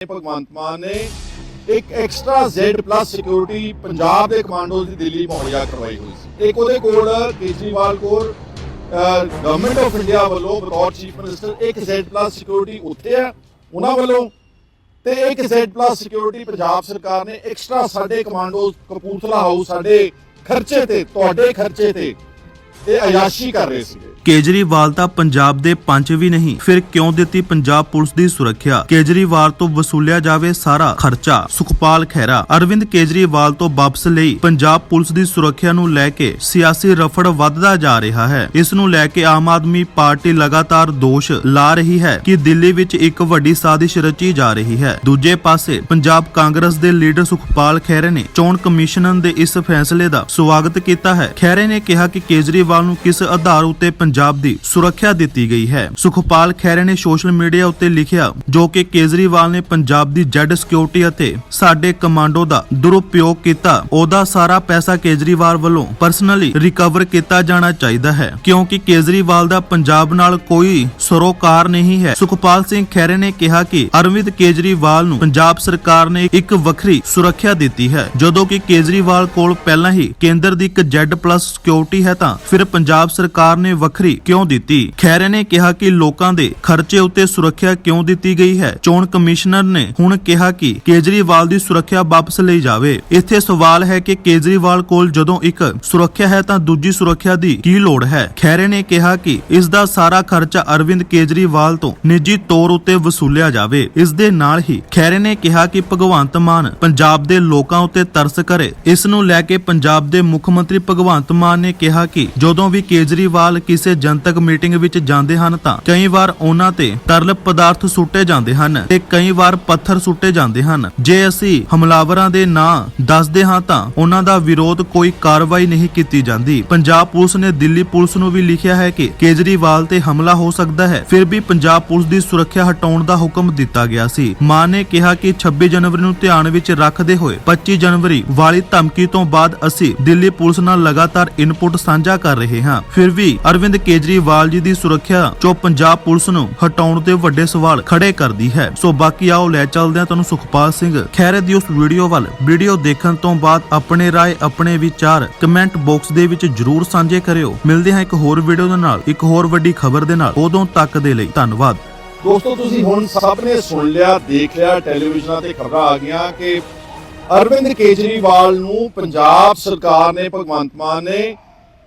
ਭਗਵੰਤ ਮਾਨ ਨੇ ਇੱਕ extra Z security Punjab ਦੇ ਕਮਾਂਡੋਜ਼ ਦੀ ਦਿੱਲੀ ਮੁਹੱਈਆ ਕਰਵਾਈ ਹੋਈ ਸੀ। ਇੱਕ ਉਹਦੇ ਕੋਲ ਕੇਜਰੀਵਾਲ ਕੋਲ ਗਵਰਨਮੈਂਟ ਆਫ ਇੰਡੀਆ ਵੱਲੋਂ ਬਤੌਰ ਚੀਫ ਮਿਨਿਸਟਰ ਇੱਕ Z ਸਿਕਿਉਰਿਟੀ ਉੱਥੇ ਆ ਉਹਨਾਂ ਵੱਲੋਂ। ਤੇ ਇੱਕ Z ਸਿਕਿਉਰਿਟੀ ਪੰਜਾਬ ਸਰਕਾਰ ਨੇ ਐਕਸਟਰਾ ਸਾਡੇ ਕਮਾਂਡੋਜ਼ ਕਪੂਰਥਲਾ ਹਾਊਸ ਸਾਡੇ ਖਰਚੇ ਤੇ, ਤੁਹਾਡੇ ਖਰਚੇ ਤੇ ਇਹ ਅਯਾਸ਼ੀ ਕਰ ਰਹੇ ਸੀਗੇ। ਕੇਜਰੀਵਾਲ ਤਾਂ ਪੰਜਾਬ ਦੇ ਪੰਚ ਵੀ ਨਹੀਂ, ਫਿਰ ਕਿਉਂ ਦਿੱਤੀ ਪੰਜਾਬ ਪੁਲਿਸ ਦੀ ਸੁਰੱਖਿਆ? ਕੇਜਰੀਵਾਲ ਤੋਂ ਵਸੂਲਿਆ ਜਾਵੇ ਸਾਰਾ ਖਰਚਾ। ਸੁਖਪਾਲ ਖਹਿਰਾ, ਅਰਵਿੰਦ ਕੇਜਰੀਵਾਲ ਤੋਂ ਵਾਪਸ ਲਈ ਪੰਜਾਬ ਪੁਲਿਸ ਦੀ ਸੁਰੱਖਿਆ ਨੂੰ ਲੈ ਕੇ ਸਿਆਸੀ ਰਫੜ ਵੱਧਦਾ ਜਾ ਰਿਹਾ ਹੈ। ਇਸ ਨੂੰ ਲੈ ਕੇ ਆਮ ਆਦਮੀ ਪਾਰਟੀ ਲਗਾਤਾਰ ਦੋਸ਼ ਲਾ ਰਹੀ ਹੈ ਕਿ ਦਿੱਲੀ ਵਿੱਚ ਇੱਕ ਵੱਡੀ ਸਾਜ਼ਿਸ਼ ਰਚੀ ਜਾ ਰਹੀ ਹੈ। ਦੂਜੇ ਪਾਸੇ, ਪੰਜਾਬ ਕਾਂਗਰਸ ਦੇ ਲੀਡਰ ਸੁਖਪਾਲ ਖਹਿਰੇ ਨੇ ਚੋਣ ਕਮਿਸ਼ਨ ਦੇ ਇਸ ਫੈਸਲੇ ਦਾ ਸਵਾਗਤ ਕੀਤਾ ਹੈ। ਖਹਿਰੇ ਨੇ ਕਿਹਾ ਕਿ ਕੇਜਰੀਵਾਲ ਨੂੰ ਕਿਸ ਆਧਾਰ ਉੱਤੇ ਪੰਜਾਬ ਦੀ ਸੁਰੱਖਿਆ ਦਿੱਤੀ ਗਈ ਹੈ। ਸੁਖਪਾਲ ਖਹਿਰੇ ਨੇ ਸੋਸ਼ਲ ਮੀਡੀਆ ਉੱਤੇ ਲਿਖਿਆ ਜੋ ਕਿ ਕੇਜਰੀਵਾਲ ਨੇ ਪੰਜਾਬ ਦੀ ਜੈਡ ਸਿਕਿਉਰਿਟੀ ਅਤੇ ਸਾਡੇ ਕਮਾਂਡੋ ਦਾ ਦੁਰਉਪਯੋਗ ਕੀਤਾ। ਉਹਦਾ ਸਾਰਾ ਪੈਸਾ ਕੇਜਰੀਵਾਲ ਵੱਲੋਂ ਪਰਸਨਲੀ ਰਿਕਵਰ ਕੀਤਾ ਜਾਣਾ ਚਾਹੀਦਾ ਹੈ, ਕਿਉਂਕਿ ਕੇਜਰੀਵਾਲ ਦਾ ਪੰਜਾਬ ਨਾਲ ਕੋਈ ਸਰੋਕਾਰ ਨਹੀਂ ਹੈ। ਸੁਖਪਾਲ ਸਿੰਘ ਖਹਿਰੇ ਨੇ ਕਿਹਾ ਕਿ ਅਰਵਿੰਦ ਕੇਜਰੀਵਾਲ ਨੂੰ ਪੰਜਾਬ ਸਰਕਾਰ ਨੇ ਇੱਕ ਵੱਖਰੀ ਸੁਰੱਖਿਆ ਦਿੱਤੀ ਹੈ। ਜਦੋਂ ਕਿ ਕੇਜਰੀਵਾਲ ਕੋਲ ਪਹਿਲਾਂ ਹੀ ਕੇਂਦਰ ਦੀ ਇੱਕ ਜੈਡ ਪਲੱਸ ਸਿਕਿਉਰਿਟੀ ਹੈ ਤਾਂ ਫਿਰ ਪੰਜਾਬ ਸਰਕਾਰ ਨੇ ਵੱਖਰੀ ਕਿਉਂ ਦਿੱਤੀ? ਖੈਰੇ ਨੇ ਕਿਹਾ ਕਿ ਲੋਕਾਂ ਦੇ ਖਰਚੇ ਉੱਤੇ ਸੁਰੱਖਿਆ ਕਿਉਂ ਦਿੱਤੀ ਗਈ ਹੈ? ਚੋਣ ਕਮਿਸ਼ਨਰ ਨੇ ਹੁਣ ਕਿਹਾ ਕਿ ਕੇਜਰੀਵਾਲ ਦੀ ਸੁਰੱਖਿਆ ਵਾਪਸ ਲਈ ਜਾਵੇ। ਇੱਥੇ ਸਵਾਲ ਹੈ ਕਿ ਕੇਜਰੀਵਾਲ ਕੋਲ ਜਦੋਂ ਇੱਕ ਸੁਰੱਖਿਆ ਹੈ ਤਾਂ ਦੂਜੀ ਸੁਰੱਖਿਆ ਦੀ ਕੀ ਲੋੜ ਹੈ? ਖੈਰੇ ਨੇ ਕਿਹਾ ਕਿ ਇਸ ਦਾ ਸਾਰਾ ਖਰਚਾ ਅਰਵਿੰਦ ਕੇਜਰੀਵਾਲ ਤੋਂ ਨਿੱਜੀ ਤੌਰ ਉੱਤੇ ਵਸੂਲਿਆ ਜਾਵੇ। ਇਸ ਦੇ ਨਾਲ ਹੀ ਖੈਰੇ ਨੇ ਕਿਹਾ ਕਿ ਭਗਵੰਤ ਮਾਨ ਪੰਜਾਬ ਦੇ ਲੋਕਾਂ ਉੱਤੇ ਤਰਸ ਕਰੇ। ਇਸ ਨੂੰ ਲੈ ਕੇ ਪੰਜਾਬ ਦੇ ਮੁੱਖ ਮੰਤਰੀ ਭਗਵੰਤ ਮਾਨ ਨੇ ਕਿਹਾ ਕਿ ਜਦੋਂ ਵੀ ਕੇਜਰੀਵਾਲ ਕਿਸੇ ਜਨਤਕ ਮੀਟਿੰਗ ਵਿੱਚ ਜਾਂਦੇ ਹਨ ਤਾਂ ਕਈ ਵਾਰ ਉਹਨਾਂ ਤੇ ਤਰਲ ਪਦਾਰਥ ਸੁੱਟੇ ਜਾਂਦੇ ਹਨ ਤੇ ਕਈ ਵਾਰ ਪੱਥਰ ਸੁੱਟੇ ਜਾਂਦੇ ਹਨ। ਜੇ ਅਸੀਂ ਹਮਲਾਵਰਾਂ ਦੇ ਨਾਂ ਦੱਸਦੇ ਹਾਂ ਤਾਂ ਉਹਨਾਂ ਦਾ ਵਿਰੋਧ ਕੋਈ ਕਾਰਵਾਈ ਨਹੀਂ ਕੀਤੀ ਜਾਂਦੀ। ਪੰਜਾਬ ਪੁਲਿਸ ਨੇ ਦਿੱਲੀ ਪੁਲਿਸ ਨੂੰ ਵੀ ਲਿਖਿਆ ਹੈ ਕਿ ਕੇਜਰੀਵਾਲ ਤੇ ਹਮਲਾ ਹੋ ਸਕਦਾ ਹੈ। ਫਿਰ ਵੀ ਪੰਜਾਬ ਪੁਲਿਸ ਦੀ ਸੁਰੱਖਿਆ ਹਟਾਉਣ ਦਾ ਹੁਕਮ ਦਿੱਤਾ ਗਿਆ ਸੀ। ਮਾਨ ਨੇ ਕਿਹਾ ਕਿ 26 ਜਨਵਰੀ ਨੂੰ ਧਿਆਨ ਵਿੱਚ ਰੱਖਦੇ ਹੋਏ 25 ਜਨਵਰੀ ਵਾਲੀ ਧਮਕੀ ਤੋਂ ਬਾਅਦ ਅਸੀਂ ਦਿੱਲੀ ਪੁਲਿਸ ਨਾਲ ਲਗਾਤਾਰ ਇਨਪੁਟ ਸਾਂਝਾ ਕਰ ਰਹੇ ਹਾਂ। ਫਿਰ ਵੀ ਅਰਵਿੰਦ ਕੇਜਰੀਵਾਲ ਜੀ ਦੀ ਸੁਰੱਖਿਆ ਜੋ ਪੰਜਾਬ ਪੁਲਿਸ ਨੂੰ ਹਟਾਉਣ ਤੇ ਵੱਡੇ ਸਵਾਲ ਖੜੇ ਕਰਦੀ ਹੈ। ਸੋ ਬਾਕੀ ਆਓ ਲੈ ਚੱਲਦੇ ਹਾਂ ਤੁਹਾਨੂੰ ਸੁਖਪਾਲ ਸਿੰਘ ਖਹਿਰੇ ਦੀ ਉਸ ਵੀਡੀਓ ਵੱਲ। ਵੀਡੀਓ ਦੇਖਣ ਤੋਂ ਬਾਅਦ ਆਪਣੇ ਰਾਏ, ਆਪਣੇ ਵਿਚਾਰ ਕਮੈਂਟ ਬਾਕਸ ਦੇ ਵਿੱਚ ਜਰੂਰ ਸਾਂਝੇ ਕਰਿਓ। ਮਿਲਦੇ ਹਾਂ ਇੱਕ ਹੋਰ ਵੀਡੀਓ ਦੇ ਨਾਲ, ਇੱਕ ਹੋਰ ਵੱਡੀ ਖਬਰ ਦੇ ਨਾਲ। ਉਦੋਂ ਤੱਕ ਦੇ ਲਈ ਧੰਨਵਾਦ। ਦੋਸਤੋ, ਤੁਸੀਂ ਹੁਣ ਸਭ ਨੇ ਸੁਣ ਲਿਆ, ਦੇਖ ਲਿਆ, ਟੈਲੀਵਿਜ਼ਨਾਂ ਤੇ ਖਬਰਾਂ ਆ ਗਈਆਂ ਕਿ ਅਰਵਿੰਦ ਕੇਜਰੀਵਾਲ ਨੂੰ ਪੰਜਾਬ ਸਰਕਾਰ ਨੇ, ਭਗਵੰਤ ਮਾਨ ਨੇ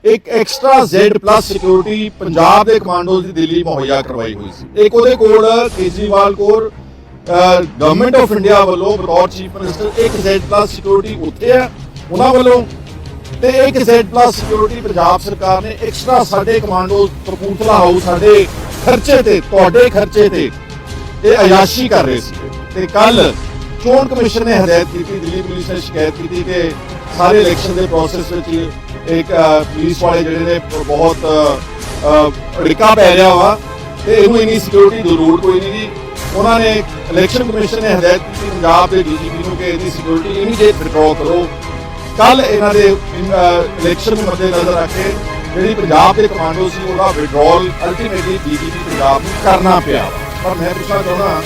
ਇੱਕ extra Z plus security Punjab ਦੇ ਕਮਾਂਡੋਜ਼ ਦੀ ਦਿੱਲੀ ਮੁਹੱਈਆ ਕਰਵਾਈ ਹੋਈ ਸੀ। ਇੱਕ ਉਹਦੇ ਕੋਲ ਕੇਜਰੀਵਾਲ ਕੋਲ ਗਵਰਨਮੈਂਟ ਆਫ ਇੰਡੀਆ ਵੱਲੋਂ ਬਤੌਰ ਚੀਫ ਮਿਨਿਸਟਰ ਇੱਕ Z ਸਿਕਿਉਰਿਟੀ ਉੱਥੇ ਆ ਉਹਨਾਂ ਵੱਲੋਂ ਤੇ ਇੱਕ Z ਪਲੱਸ ਸਿਕਿਉਰਿਟੀ ਪੰਜਾਬ ਸਰਕਾਰ ਨੇ ਐਕਸਟਰਾ ਸਾਡੇ ਕਮਾਂਡੋ ਕਪੂਰਥਲਾ ਹਾਊਸ ਸਾਡੇ ਖਰਚੇ ਤੇ, ਤੁਹਾਡੇ ਖਰਚੇ ਤੇ ਇਹ ਅਯਾਸ਼ੀ ਕਰ ਰਹੇ ਸੀ। ਤੇ ਕੱਲ ਚੋਣ ਕਮਿਸ਼ਨ ਨੇ ਹਦਾਇਤ ਕੀਤੀ, ਦਿੱਲੀ ਪੁਲਿਸ ਨੇ ਸ਼ਿਕਾਇਤ ਕੀਤੀ ਕਿ ਸਾਰੇ ਇਲੈਕਸ਼ਨ ਦੇ ਪ੍ਰੋਸੈਸ ਵਿੱਚ ਇੱਕ ਪੁਲਿਸ ਵਾਲੇ ਜਿਹੜੇ ਨੇ ਬਹੁਤ ਅੜਿਕਾ ਪੈ ਰਿਹਾ ਵਾ ਤੇ ਇਹਨੂੰ ਇੰਨੀ ਸਿਕਿਉਰਿਟੀ ਜ਼ਰੂਰ ਲੋੜ ਕੋਈ ਨਹੀਂ ਜੀ ਉਹਨਾਂ ਨੇ ਇਲੈਕਸ਼ਨ ਕਮਿਸ਼ਨ ਨੇ ਹਦਾਇਤ ਕੀਤੀ ਪੰਜਾਬ ਦੇ ਡੀਜੀਪੀ ਨੂੰ ਕਿ ਇਹਦੀ ਸਿਕਿਉਰਿਟੀ ਇਮੀਡੀਏਟ ਵਿਡਰਾਅ ਕਰੋ। ਕੱਲ ਇਹਨਾਂ ਦੇ ਇਲੈਕਸ਼ਨ ਨੂੰ ਮੱਦੇ ਨਜ਼ਰ ਰੱਖ ਕੇ ਜਿਹੜੀ ਪੰਜਾਬ ਦੇ ਕਮਾਂਡੋ ਸੀ, ਉਹਦਾ ਵਿਡਰਾਅਲ ਅਲਟੀਮੇਟਲੀ ਡੀਜੀਪੀ ਪੰਜਾਬ ਨੂੰ ਕਰਨਾ ਪਿਆ। ਪਰ ਮੈਂ ਪੁੱਛਣਾ ਚਾਹੁੰਦਾ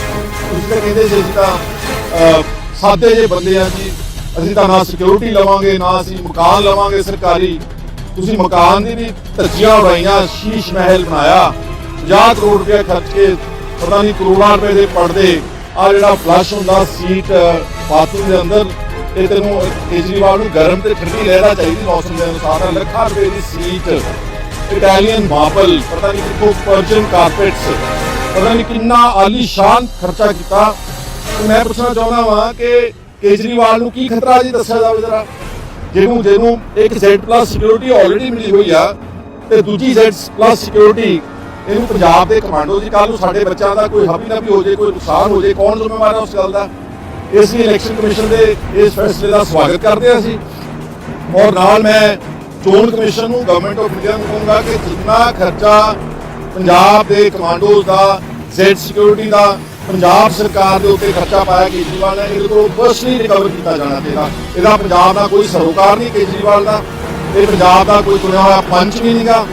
ਤੁਸੀਂ ਤਾਂ ਕਹਿੰਦੇ ਸੀ ਤਾਂ ਸਾਦੇ ਜਿਹੇ ਬੰਦੇ ਆ ਜੀ ਅਸੀਂ ਤਾਂ ਨਾ ਸਿਕਿਉਰਿਟੀ ਲਵਾਂਗੇ, ਨਾ ਅਸੀਂ ਮਕਾਨ ਲਵਾਂਗੇ ਸਰਕਾਰੀ। ਤੁਸੀਂ ਮਕਾਨ ਦੀ ਵੀ ਧੱਜੀਆਂ ਉਡਾਈਆਂ ਸ਼ੀਸ਼ ਮਹਿਲ ਬਣਾਇਆ। 50 ਕਰੋੜ ਰੁਪਏ ਖਰਚ ਕੇ, ਪਤਾ ਨਹੀਂ ਕਰੋੜਾਂ ਰੁਪਏ ਦੇ ਪੜਦੇ ਆ ਜਿਹੜਾ ਫਲਸ਼ ਹੁੰਦਾ ਸੀਟ ਬਾਥਰੂਮ ਦੇ ਅੰਦਰ, ਇਹ ਤੈਨੂੰ ਕੇਜਰੀਵਾਲ ਨੂੰ ਗਰਮ ਤੇ ਠੰਡੀ ਲਹਿਰਾ ਚਾਹੀਦੀ, ਮੌਸਮ ਦੇ ਅਨੁਸਾਰ। ਲੱਖਾਂ ਰੁਪਏ ਦੀ ਸੀਟ ਇਟਾਲੀਅਨ ਮਾਰਬਲ ਪਤਾ ਨਹੀਂ ਕਿੱਥੋਂ ਪਰਜਨ ਕਾਰਪੈਟਸ ਪਤਾ ਨਹੀਂ ਕਿੰਨਾ ਆਲੀਸ਼ਾਨ ਖਰਚਾ ਕੀਤਾ। ਮੈਂ ਪੁੱਛਣਾ ਚਾਹੁੰਦਾ ਵਾਂ ਕਿ ਕੇਜਰੀਵਾਲ ਨੂੰ ਕੀ ਖਤਰਾ ਜੀ ਦੱਸਿਆ ਜਾਵੇ ਜਰਾ? ਜਿਹਨੂੰ ਜਿਹਨੂੰ ਇੱਕ Z ਪਲੱਸ ਸਿਕਿਉਰਿਟੀ ਆਲਰੇਡੀ ਮਿਲੀ ਹੋਈ ਆ ਤੇ ਦੂਜੀ Z ਪਲੱਸ ਸਿਕਿਉਰਿਟੀ ਇਹਨੂੰ ਪੰਜਾਬ ਦੇ ਕਮਾਂਡੋ ਜੀ। ਕੱਲ ਨੂੰ ਸਾਡੇ ਬੱਚਿਆਂ ਦਾ ਕੋਈ ਹਬੀ ਨਾ ਵੀ ਹੋ ਜੇ, ਕੋਈ ਨੁਕਸਾਨ ਹੋ ਜੇ, ਕੌਣ ਜ਼ਿੰਮੇਵਾਰ ਹੈ ਉਸ ਗੱਲ ਦਾ? ਇਸ ਲਈ ਇਲੈਕਸ਼ਨ ਕਮਿਸ਼ਨ ਦੇ ਇਸ ਫੈਸਲੇ ਦਾ ਸਵਾਗਤ ਕਰਦੇ ਹਾਂ ਅਸੀਂ। ਔਰ ਨਾਲ ਮੈਂ ਚੋਣ ਕਮਿਸ਼ਨ ਨੂੰ ਗਵਰਨਮੈਂਟ ਆਫ ਇੰਡੀਆ ਨੂੰ ਕਹੂੰਗਾ ਕਿ ਜਿੰਨਾ ਖਰਚਾ ਪੰਜਾਬ ਦੇ ਕਮਾਂਡੋਜ਼ ਦਾ ਜ਼ੈਡ ਸਿਕਿਉਰਿਟੀ ਦਾ ਪੰਜਾਬ ਸਰਕਾਰ ਦੇ ਉੱਤੇ ਖਰਚਾ ਪਾਇਆ ਕੇਜਰੀਵਾਲ ਨੇ, ਇਹਦੇ ਕੋਲ ਪਰਸਨਲੀ ਰਿਕਵਰ ਕੀਤਾ ਜਾਣਾ ਚਾਹੀਦਾ ਇਹਦਾ ਪੰਜਾਬ ਦਾ ਕੋਈ ਸਰੋਕਾਰ ਨਹੀਂ ਕੇਜਰੀਵਾਲ ਦਾ, ਇਹ ਪੰਜਾਬ ਦਾ ਕੋਈ ਚੁਣਿਆ ਹੋਇਆ ਪੰਚ ਵੀ ਨਹੀਂਗਾ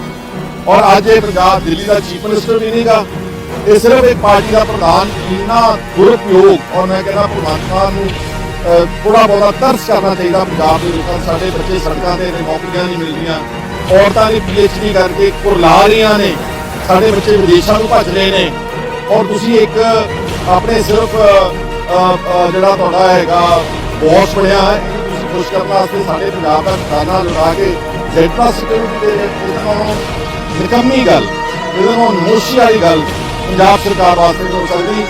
ਔਰ ਅੱਜ ਇਹ ਪੰਜਾਬ ਦਿੱਲੀ ਦਾ ਚੀਫ ਮਿਨਿਸਟਰ ਵੀ ਨਹੀਂਗਾ ਇਹ ਸਿਰਫ ਇੱਕ ਪਾਰਟੀ ਦਾ ਪ੍ਰਧਾਨ ਇੰਨਾ ਦੁਰਪਯੋਗ ਔਰ ਮੈਂ ਕਹਿੰਦਾ ਭਗਵੰਤਾਂ ਨੂੰ ਥੋੜਾ ਬਹੁਤਾ ਤਰਸ ਕਰਨਾ ਚਾਹੀਦਾ ਪੰਜਾਬ ਦੇ ਲੋਕਾਂ ਨੂੰ। ਸਾਡੇ ਬੱਚੇ ਸੜਕਾਂ ਤੇ ਨੌਕਰੀਆਂ ਨਹੀਂ ਮਿਲਦੀਆਂ, ਔਰਤਾਂ ਦੀ ਪੀਐਚਡੀ ਕਰਕੇ ਕੁਰਲਾ ਰਹੀਆਂ ਨੇ, ਸਾਡੇ ਬੱਚੇ ਵਿਦੇਸ਼ਾਂ ਨੂੰ ਭੱਜ ਰਹੇ ਨੇ। ਔਰ ਤੁਸੀਂ ਇੱਕ ਆਪਣੇ ਸਿਰਫ ਜਿਹੜਾ ਤੁਹਾਡਾ ਹੈਗਾ ਬੌਸ ਬਣਿਆ ਹੈ। ਤੁਸੀਂ ਖੁਸ਼ ਕਰਨ ਵਾਸਤੇ ਸਾਡੇ ਪੰਜਾਬ ਦਾ ਖਜ਼ਾਨਾ ਲੁਟਾ ਕੇ ਜੈਟਾ ਸਿਕਿਉਰਿਟੀ ਦੇ ਇਹਦੇ ਨਾਲੋਂ ਨਿਕੰਮੀ ਗੱਲ, ਇਹਦੇ ਨਾਲੋਂ ਨਮੋਸ਼ੀ ਵਾਲੀ ਗੱਲ ਪੰਜਾਬ ਸਰਕਾਰ ਵਾਸਤੇ ਨਹੀਂ ਹੋ ਸਕਦੀ।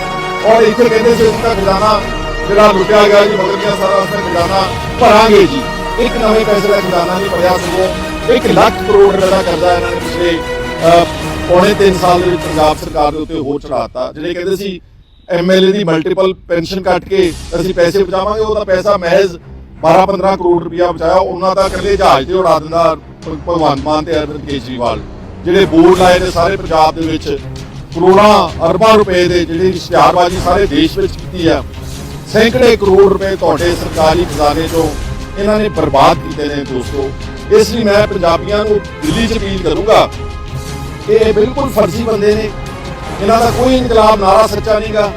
ਔਰ ਇੱਥੇ ਕਹਿੰਦੇ ਸੀ ਇਸ ਖਜ਼ਾਨਾ ਜਿਹੜਾ ਲੁੱਟਿਆ ਗਿਆ ਜੀ, ਮਗਰ ਦੀਆਂ ਸਾਰਾ ਉਸਦਾ ਖਜ਼ਾਨਾ ਭਰਾਂਗੇ ਜੀ। ਇੱਕ ਨਵੇਂ ਪੈਸੇ ਦਾ ਖਜ਼ਾਨਾ ਨਹੀਂ ਭਰਿਆ ਸਗੋਂ 1 ਲੱਖ ਕਰੋੜ ਰੁਪਏ ਦਾ ਕਰਜ਼ਾ ਇਹਨਾਂ ਨੇ ਪਿਛਲੇ ਪੌਣੇ 3 ਸਾਲ ਦੇ ਵਿੱਚ ਪੰਜਾਬ ਸਰਕਾਰ ਦੇ ਉੱਤੇ ਹੋਰ ਚੜਾਤਾ ਜਿਹੜੇ ਕਹਿੰਦੇ ਸੀ ਐਮਐਲਏ ਦੀ ਮਲਟੀਪਲ ਪੈਨਸ਼ਨ ਕੱਟ ਕੇ ਅਸੀਂ ਪੈਸੇ ਬਚਾਵਾਂਗੇ, ਉਹਦਾ ਪੈਸਾ ਮਹਿਜ਼ 12-15 ਕਰੋੜ ਰੁਪਇਆ ਬਚਾਇਆ, ਉਹਨਾਂ ਦਾ ਇਕੱਲੇ ਜਹਾਜ਼ ਤੇ ਉਡਾ ਦਿੰਦਾ ਭ- ਭਗਵੰਤ ਮਾਨ ਤੇ ਅਰਵਿੰਦ ਕੇਜਰੀਵਾਲ, ਜਿਹੜੇ ਬੋਰਡ ਲਾਏ ਨੇ ਸਾਰੇ ਪੰਜਾਬ ਦੇ ਵਿੱਚ, ਕਰੋੜਾਂ ਅਰਬਾਂ ਰੁਪਏ ਦੇ ਜਿਹੜੀ ਇਸ਼ਤਿਹਾਰਬਾਜ਼ੀ ਸਾਰੇ ਦੇਸ਼ ਵਿੱਚ ਕੀਤੀ ਆ। ਸੈਂਕੜੇ ਕਰੋੜ ਰੁਪਏ ਤੁਹਾਡੇ ਸਰਕਾਰੀ ਖਜ਼ਾਨੇ ਤੋਂ ਇਹਨਾਂ ਨੇ ਬਰਬਾਦ ਕੀਤੇ ਨੇ ਦੋਸਤੋ। ਇਸ ਲਈ ਮੈਂ ਪੰਜਾਬੀਆਂ ਨੂੰ ਦਿੱਲੀ 'ਚ ਅਪੀਲ ਕਰੂੰਗਾ ਕਿ ਇਹ ਬਿਲਕੁਲ ਫਰਜ਼ੀ ਬੰਦੇ ਨੇ ਇਹਨਾਂ ਦਾ ਕੋਈ ਇਨਕਲਾਬ ਨਾਰਾ ਸੱਚਾ ਨਹੀਂਗਾ।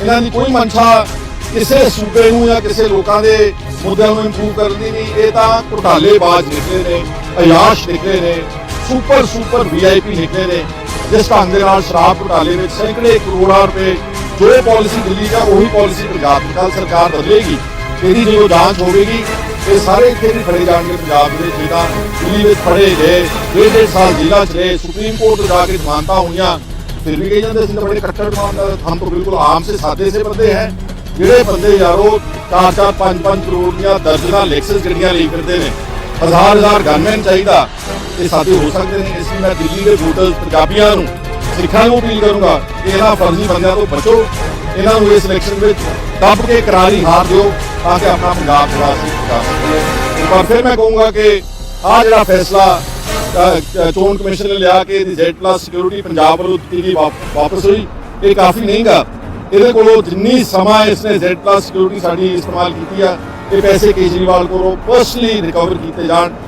ਇਹਨਾਂ ਦੀ ਕੋਈ ਮਨਸ਼ਾ ਕਿਸੇ ਸੂਬੇ ਨੂੰ ਜਾਂ ਕਿਸੇ ਲੋਕਾਂ ਦੇ ਮੁੱਦਿਆਂ ਨੂੰ ਇੰਪਰੂਵ ਕਰਨ ਦੀ ਨਹੀਂ। ਇਹ ਤਾਂ ਘੁਟਾਲੇਬਾਜ਼ ਨਿਕਲੇ ਨੇ, ਅਯਾਸ਼ ਨਿਕਲੇ ਨੇ ਸੁਪਰ ਸੁਪਰ ਵੀਆਈਪੀ ਨਿਕਲੇ ਨੇ। ਜਿਸ ਢੰਗ ਦੇ ਨਾਲ ਸ਼ਰਾਬ ਘੁਟਾਲੇ ਵਿੱਚ ਸੈਂਕੜੇ ਕਰੋੜਾਂ ਰੁਪਏ ਜੋ ਪਾਲਿਸੀ ਦਿੱਲੀ ਦਾ ਉਹੀ ਪਾਲਿਸੀ ਪੰਜਾਬ ਦੀ ਕੱਲ੍ਹ ਸਰਕਾਰ ਬਦਲੇਗੀ। ਇਹਦੀ ਜਦੋਂ ਜਾਂਚ ਹੋਵੇਗੀ, ਇਹ ਸਾਰੇ ਇੱਥੇ ਵੀ ਫੜੇ ਜਾਣਗੇ ਪੰਜਾਬ ਦੇ ਵਿੱਚ ਜਿਹੜਾ ਦਿੱਲੀ ਵਿੱਚ ਫੜੇ ਗਏ, ਡੇਢ ਡੇਢ ਸਾਲ ਜ਼ਿਲ੍ਹਾ 'ਚ ਰਹੇ, ਸੁਪਰੀਮ ਕੋਰਟ ਜਾ ਕੇ ਜ਼ਮਾਨਤਾਂ ਹੋਈਆਂ। ਫਿਰ ਵੀ ਕਹੀ ਜਾਂਦੇ ਸੀ ਤਾਂ ਬੜੇ ਕੱਟੜ ਇਮਾਨਦਾਰ ਹਮ ਤਾਂ ਬਿਲਕੁਲ ਆਮ ਸੇ ਸਾਦੇ ਸੇ ਬੰਦੇ ਹੈ ਜਿਹੜੇ ਬੰਦੇ ਯਾਰੋ 4-4 5-5 ਕਰੋੜ ਦੀਆਂ ਦਰਜਨਾਂ ਲੈਕਸਸ ਗੱਡੀਆਂ ਲਈ ਫਿਰਦੇ ਨੇ ਹਜ਼ਾਰ ਹਜ਼ਾਰ ਗਨਮੈਨ ਚਾਹੀਦਾ ਇਹ ਸਾਦੇ ਹੋ ਸਕਦੇ ਨੇ ਇਸ ਲਈ ਮੈਂ ਦਿੱਲੀ ਦੇ ਵੋਟਰਸ ਪੰਜਾਬੀਆਂ ਨੂੰ ਸਿੱਖਾਂ ਨੂੰ ਅਪੀਲ ਕਰੂੰਗਾ ਕਿ ਇਹਨਾਂ ਫਰਜ਼ੀ ਬੰਦਿਆਂ ਤੋਂ ਬਚੋ ਇਹਨਾਂ ਨੂੰ ਇਸ ਇਲੈਕਸ਼ਨ ਵਿੱਚ ਦੱਬ ਕੇ ਕਰਾਰੀ ਹਾਰ ਦਿਓ ਤਾਂ ਕਿ ਆਪਣਾ ਪੰਜਾਬ ਜਿਹੜਾ ਅਸੀਂ ਬਚਾ ਸਕੀਏ ਪਰ ਫਿਰ ਮੈਂ ਕਹੂੰਗਾ ਕਿ ਆਹ ਜਿਹੜਾ ਫੈਸਲਾ ਚੋਣ ਕਮਿਸ਼ਨ ਨੇ ਲਿਆ ਕਿ ਇਹਦੀ Z+ ਸਿਕਿਉਰਿਟੀ ਪੰਜਾਬ ਵੱਲੋਂ ਦਿੱਤੀ ਗਈ ਵਾਪ- ਵਾਪਸ ਹੋਈ। ਇਹ ਕਾਫੀ ਨਹੀਂਗਾ ਇਹਦੇ ਕੋਲੋਂ ਜਿੰਨੀ ਸਮਾਂ ਇਸਨੇ Z+ ਸਿਕਿਉਰਿਟੀ ਸਾਡੀ ਇਸਤੇਮਾਲ ਕੀਤੀ ਆ, ਇਹ ਪੈਸੇ ਕੇਜਰੀਵਾਲ ਕੋਲੋਂ ਪਰਸਨਲੀ ਰਿਕਵਰ ਕੀਤੇ ਜਾਣ।